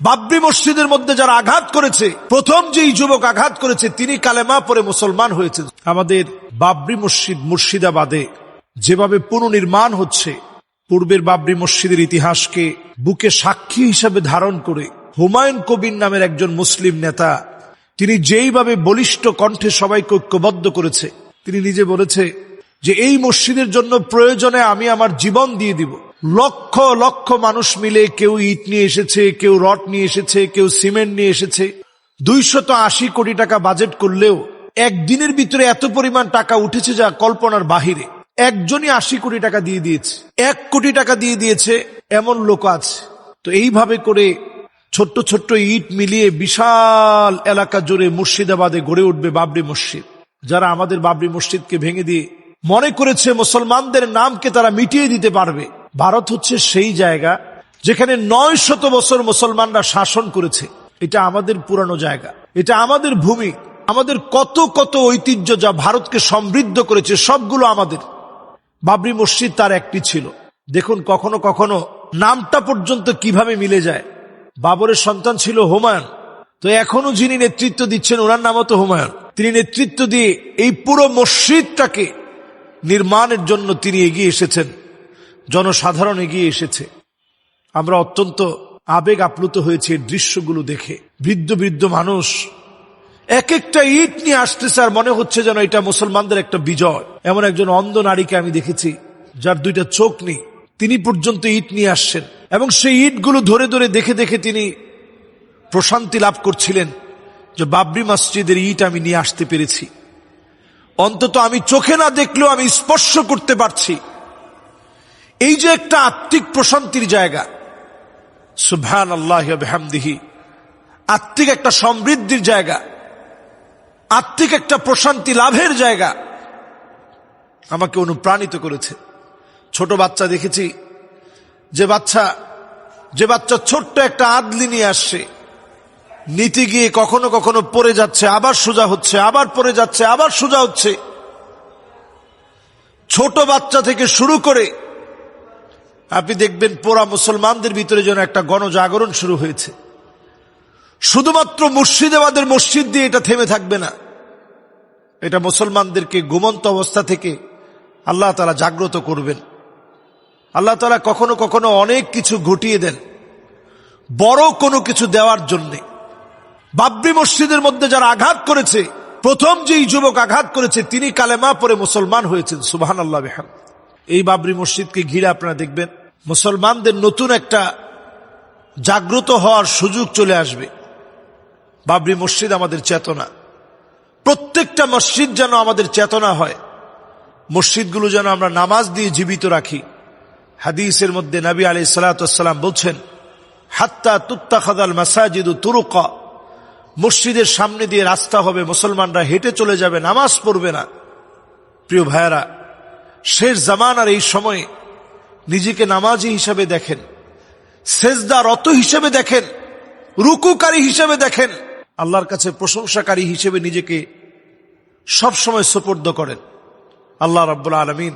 বাবরি মসজিদের মধ্যে যারা আঘাত করেছে, প্রথম যেই যুবক আঘাত করেছে, তিনি কালেমা পরে মুসলমান হয়েছেন আমাদের বাবরি মসজিদ মুর্শিদাবাদে যেভাবে পুনর্নির্মাণ হচ্ছে, পূর্বের বাবরি মসজিদের ইতিহাসকে বুকে সাক্ষী হিসাবে ধারণ করে হুমায়ুন কবির নামের একজন মুসলিম নেতা, তিনি যেইভাবে বলিষ্ঠ কণ্ঠে সবাইকে ঐক্যবদ্ধ করেছে, তিনি নিজে বলেছে যে, এই মসজিদের জন্য প্রয়োজনে আমি আমার জীবন দিয়ে দিব। লক্ষ লক্ষ মানুষ মিলে কেউ ইট নিয়ে এসেছে, কেউ রড নিয়ে এসেছে, কেউ সিমেন্ট নিয়ে এসেছে। দুইশত আশি কোটি টাকা বাজেট করলেও একদিনের ভিতরে এত পরিমাণ টাকা উঠেছে যা কল্পনার বাহিরে। একজনই আশি কোটি টাকা দিয়ে দিয়েছে। এক কোটি টাকা দিয়ে দিয়েছে এমন লোক আছে। তো এইভাবে করে ছোট্ট ছোট্ট ইট মিলিয়ে বিশাল এলাকা জুড়ে মুর্শিদাবাদে গড়ে উঠবে বাবরি মসজিদ। যারা আমাদের বাবরি মসজিদকে ভেঙে দিয়ে মনে করেছে মুসলমানদের নামকে তারা মিটিয়ে দিতে পারবে। ভারত হচ্ছে সেই জায়গা যেখানে নয় শত বছর মুসলমানরা শাসন করেছে। এটা আমাদের পুরানো জায়গা। এটা আমাদের ভূমি। আমাদের কত কত ঐতিহ্য যা ভারতকে সমৃদ্ধ করেছে, সবগুলো আমাদের। বাবরি মসজিদ তার একটি ছিল। দেখুন, কখনো কখনো নামটা পর্যন্ত কীভাবে মিলে যায়। বাবরের সন্তান ছিল হুমায়ুন। তো এখনও যিনি নেতৃত্ব দিচ্ছেন, ওনার নামও তো হুমায়ুন। তিনি নেতৃত্ব দিয়ে এই পুরো মসজিদটাকে নির্মাণের জন্য তিনি এগিয়ে এসেছেন। জনসাধারণ এগিয়ে এসেছে। আমরা অত্যন্ত আবেগ আপ্লুত হয়েছে দৃশ্যগুলো দেখে। বৃদ্ধ বৃদ্ধ মানুষ এক একটা ইট নিয়ে আসতেছে আর মনে হচ্ছে যেন এটা মুসলমানদের একটা বিজয়। এমন একজন অন্ধ নারীকে আমি দেখেছি যার দুইটা চোখ নেই। তিনি পর্যন্ত ইট নিয়ে আসছেন এবং সেই ইটগুলো ধরে ধরে দেখে দেখে তিনি প্রশান্তি লাভ করছিলেন যে বাবরি মসজিদের ইট আমি নিয়ে আসতে পেরেছি। অন্তত আমি চোখে না দেখলেও আমি স্পর্শ করতে পারছি। এই যে একটা আত্মিক প্রশান্তির জায়গা। সুভান আল্লাহ হামদিহি আত্মিক একটা সমৃদ্ধির জায়গা। আত্মিক একটা প্রশান্তি লাভের জায়গা। আমাকে অনুপ্রাণিত করেছে। ছোট বাচ্চা দেখেছি। যে বাচ্চা যে বাচ্চা ছোট্ট একটা আদলি নিয়ে আসছে। নীতি গিয়ে কখনো কখনো পড়ে যাচ্ছে, আবার সোজা হচ্ছে, আবার পড়ে যাচ্ছে, আবার সোজা হচ্ছে। ছোট বাচ্চা থেকে শুরু করে আপনি দেখবেন পোড়া মুসলমানদের ভিতরে যেন একটা গণজাগরণ শুরু হয়েছে। শুধুমাত্র মুর্শিদাবাদের মসজিদ দিয়ে এটা থেমে থাকবে না। এটা মুসলমানদেরকে ঘুমন্ত অবস্থা থেকে আল্লাহ তালা জাগ্রত করবেন। আল্লাহ তালা কখনো কখনো অনেক কিছু ঘটিয়ে দেন। বড় কোনো কিছু দেওয়ার জন্যে। বাবরি মসজিদের মধ্যে যারা আঘাত করেছে, প্রথম যেই যুবক আঘাত করেছে, তিনি কালেমা পরে মুসলমান হয়েছেন সুবাহান আল্লাহ বেহান এই বাবরি মসজিদকে ঘিরে আপনারা দেখবেন মুসলমানদের নতুন একটা জাগ্রত হওয়ার সুযোগ চলে আসবে। বাবরি মসজিদ আমাদের চেতনা। প্রত্যেকটা মসজিদ যেন আমাদের চেতনা হয়। মসজিদগুলো যেন আমরা নামাজ দিয়ে জীবিত রাখি। হাদিসের মধ্যে নবী আলি সালাতাম বলছেন, হাত্তা তুত্তা খাদাল মাসাজিদ তুরুকা। মসজিদের সামনে দিয়ে রাস্তা হবে, মুসলমানরা হেঁটে চলে যাবে, নামাজ পড়বে না। প্রিয় ভাইয়ারা, শেষ জামানার এই সময়ে নিজেকে নামাজি হিসাবে দেখেন সেজদা রত হিসেবে দেখেন, রুকুকারী হিসেবে দেখেন, আল্লাহর কাছে প্রশংসাকারী হিসেবে নিজেকে সবসময় সুপর্দ করেন। আল্লাহ রাব্বুল আলমিন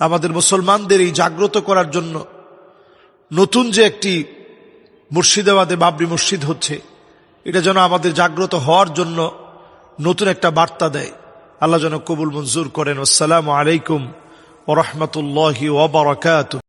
আমাদের মুসলমানদের এই জাগ্রত করার জন্য নতুন যে একটি মুর্শিদাবাদে বাবরি মসজিদ হচ্ছে, এটা যেন আমাদের জাগ্রত হওয়ার জন্য নতুন একটা বার্তা দেয়। আল্লাহ যেন কবুল মঞ্জুর করেন। আসসালামু আলাইকুম ورحمة الله وبركاته.